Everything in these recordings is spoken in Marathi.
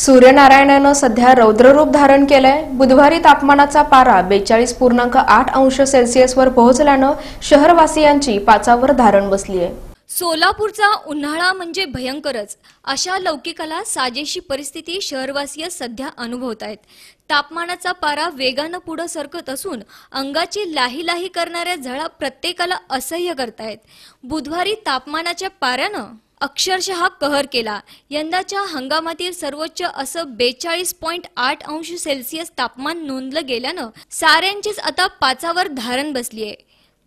सूर्यनारायणानं सध्या रौद्ररूप धारण केलंय. बुधवारी तापमानाचा पारा बेचाळीस पूर्णांक आठ अंश सेल्सिअसवर पोहोचल्यानं शहरवासियांची पाचावर धारण बसली आहे सोलापूरचा उन्हाळा म्हणजे भयंकरच. अशा लौकिकाला साजेशी परिस्थिती शहरवासीय सध्या अनुभवत आहेत. तापमानाचा पारा वेगानं पुढं सरकत असून अंगाची लाही लाही करणाऱ्या झळा प्रत्येकाला असह्य करतायत. बुधवारी तापमानाच्या पाऱ्यानं अक्षरशः कहर केला. यंदाच्या हंगामातील सर्वोच्च असं बेचाळीस पॉईंट आठ अंश सेल्सिअस तापमान नोंदलं गेल्यानं साऱ्यांचीच आता पाचावर धारण बसली आहे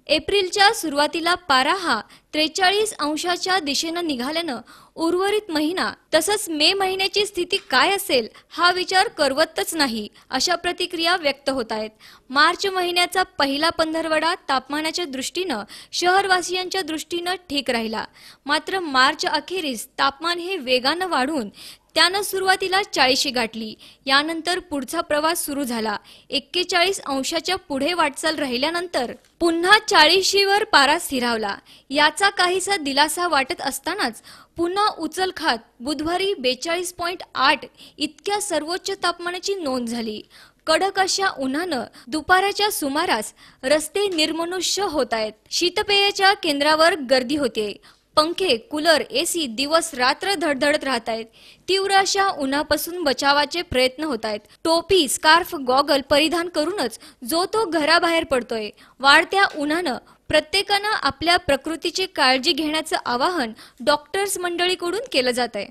एप्रिलच्या सुरुवातीला पारा हा त्रेचाळीस अंशाच्या दिशेनं निघाल्यानं उर्वरित महिना तसंच मे महिन्याची स्थिती काय असेल हा विचार करवतच नाही अशा प्रतिक्रिया व्यक्त होत आहेत. मार्च महिन्याचा पहिला पंधरवडा तापमानाच्या दृष्टीनं शहरवासियांच्या दृष्टीनं ठीक राहिला. मात्र मार्च अखेरीस तापमान हे वेगानं वाढून त्यानं सुरुवातीला चाळीशी गाठली. यानंतर पुढचा प्रवास सुरू झाला. एक्केचाळीस अंशाच्या पुढे वाटचाल राहिल्यानंतर पुन्हा चाळीशीवर पारा स्थिरावला. याचा काहीसा दिलासा वाटत असतानाच पुन्हा उचल खात बुधवारी बेचाळीस पॉईंट आठ इतक्या सर्वोच्च तापमानाची नोंद झाली. कडक अशा उन्हानं दुपाराच्या सुमारास रस्ते निर्मनुष्य होत आहेत. शीतपेयाच्या केंद्रावर गर्दी होते. पंखे कूलर एसी दिवस रात्र धडधडत राहत आहेत तीव्र अशा उन्हापासून बचावाचे प्रयत्न होत आहेत टोपी स्कार्फ गॉगल परिधान करूनच जो तो घराबाहेर पडतोय. वाढत्या उन्हानं प्रत्येकानं आपल्या प्रकृतीची काळजी घेण्याचं आवाहन डॉक्टर्स मंडळीकडून केलं जात आहे